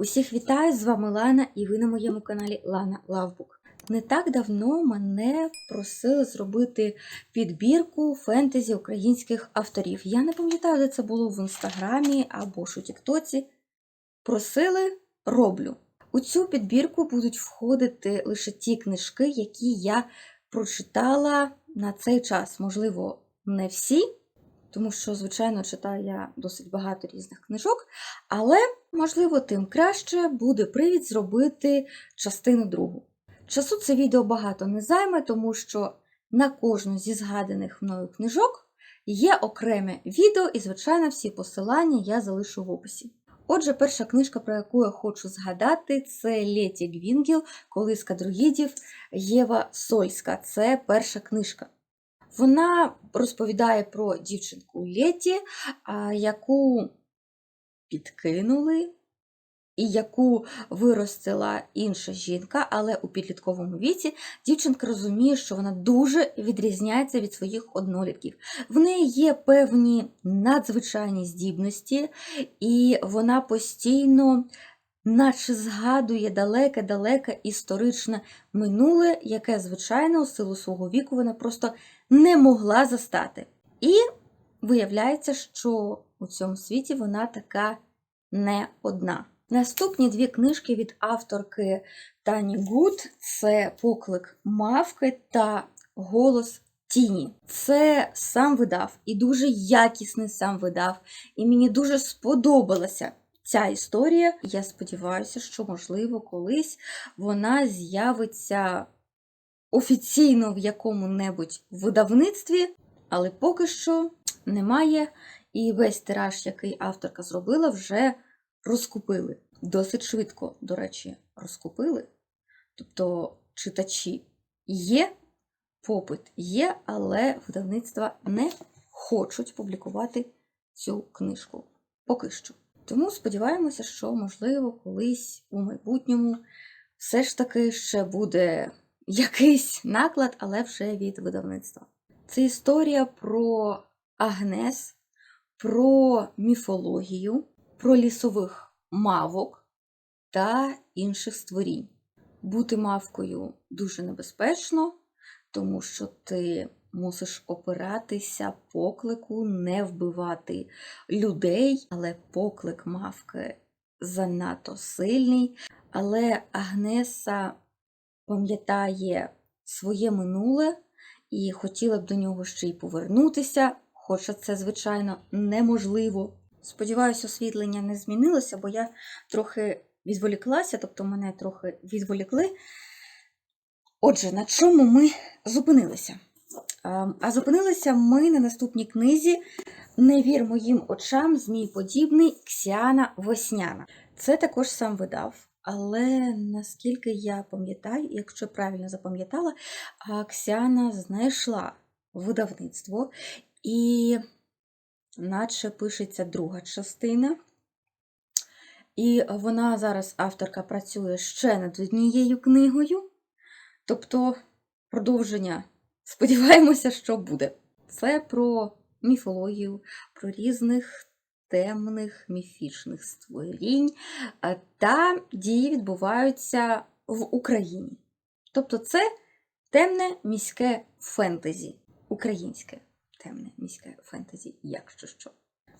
Усіх вітаю! З вами Лана, і ви на моєму каналі Лана Лавбук. Не так давно мене просили зробити підбірку фентезі українських авторів. Я не пам'ятаю, де це було в інстаграмі або ж у Тіктоці. Просили роблю. У цю підбірку будуть входити лише ті книжки, які я прочитала на цей час. Можливо, не всі, тому що, звичайно, читаю я досить багато різних книжок, але, можливо, тим краще буде привід зробити частину другу. Часу це відео багато не займе, тому що на кожну зі згаданих мною книжок є окреме відео, і, звичайно, всі посилання я залишу в описі. Отже, перша книжка, про яку я хочу згадати, це Леті Гвінгіл, Колиска друїдів Єва Сольська. Це перша книжка. Вона розповідає про дівчинку Леті, яку підкинули і яку виростила інша жінка, але у підлітковому віці дівчинка розуміє, що вона дуже відрізняється від своїх однолітків. В неї є певні надзвичайні здібності, і вона постійно. Наче згадує далеке-далеке історичне минуле, яке, звичайно, у силу свого віку вона просто не могла застати. І виявляється, що у цьому світі вона така не одна. Наступні дві книжки від авторки Тані Гуд це Поклик Мавки та Голос Тіні. Це сам видав і дуже якісний сам видав. І мені дуже сподобалася ця історія. Я сподіваюся, що, можливо, колись вона з'явиться офіційно в якому-небудь видавництві, але поки що немає. І весь тираж, який авторка зробила, вже розкупили. Досить швидко, до речі, розкупили. Тобто читачі є, попит є, але видавництва не хочуть публікувати цю книжку поки що. Тому сподіваємося, що, можливо, колись у майбутньому все ж таки ще буде якийсь наклад, але вже від видавництва. Це історія про Агнес, про міфологію, про лісових мавок та інших створінь. Бути мавкою дуже небезпечно, тому що ти мусиш опиратися поклику, не вбивати людей, але поклик мавки занадто сильний. Але Агнеса пам'ятає своє минуле і хотіла б до нього ще й повернутися, хоча це, звичайно, неможливо. Сподіваюся, освітлення не змінилося, бо я трохи відволіклася, тобто мене трохи відволікли. Отже, на чому ми зупинилися? А зупинилися ми на наступній книзі Не вір моїм очам, змій подібний Ксіана Весняна. Це також сам видав. Але наскільки я пам'ятаю, якщо правильно запам'ятала, Ксяна знайшла видавництво, і, наче пишеться друга частина. І вона зараз, авторка, працює ще над однією книгою. Тобто продовження, сподіваємося, що буде. Це про міфологію, про різних темних міфічних створінь, та дії відбуваються в Україні. Тобто це темне міське фентезі, українське темне міське фентезі, якщо що.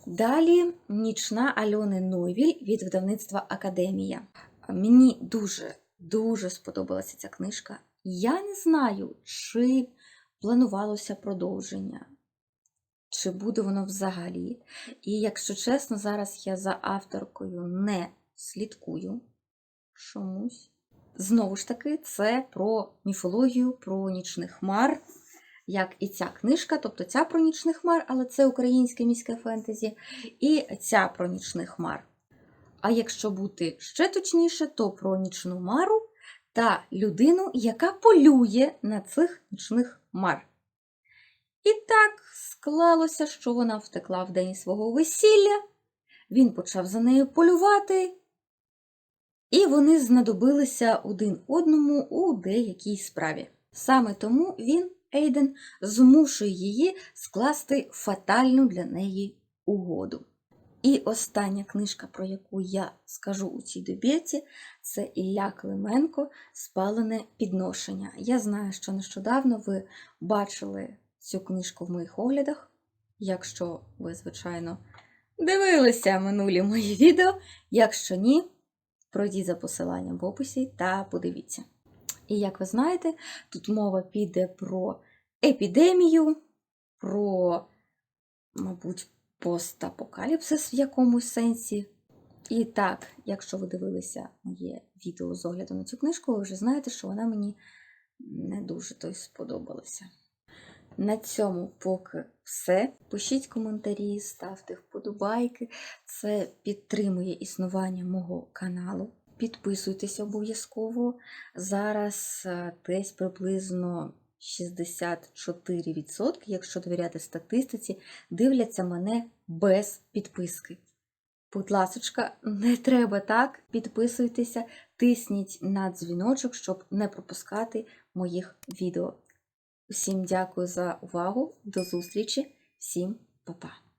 Далі нічна Альони Нойвіль від видавництва Академія. Мені дуже-дуже сподобалася ця книжка. Я не знаю, чи планувалося продовження, чи буде воно взагалі. І, якщо чесно, зараз я за авторкою не слідкую чомусь. Знову ж таки, це про міфологію, про нічних хмар, як і ця книжка, тобто ця про нічних хмар, але це українське міське фентезі, і ця про нічних хмар. А якщо бути ще точніше, то про нічну мару та людину, яка полює на цих нічних хмар. І так склалося, що вона втекла в день свого весілля, він почав за нею полювати, і вони знадобилися один одному у деякій справі. Саме тому він, Ейден, змушує її скласти фатальну для неї угоду. І остання книжка, про яку я скажу у цій добірці, це Ілля Клименко Спалене підношення. Я знаю, що нещодавно ви бачили цю книжку в моїх оглядах. Якщо ви, звичайно, дивилися минулі мої відео. Якщо ні, пройдіть за посиланням в описі та подивіться. І як ви знаєте, тут мова піде про епідемію, про, мабуть, постапокаліпсис в якомусь сенсі. І так, якщо ви дивилися моє відео з огляду на цю книжку, ви вже знаєте, що вона мені не дуже то й сподобалася. На цьому поки все. Пишіть коментарі, ставте вподобайки. Це підтримує існування мого каналу. Підписуйтесь обов'язково. Зараз е, десь приблизно 64%, якщо довіряти статистиці, дивляться мене без підписки. Будь ласочка, не треба так. Підписуйтеся, тисніть на дзвіночок, щоб не пропускати моїх відео. Всім дякую за увагу. До зустрічі, всім па-па!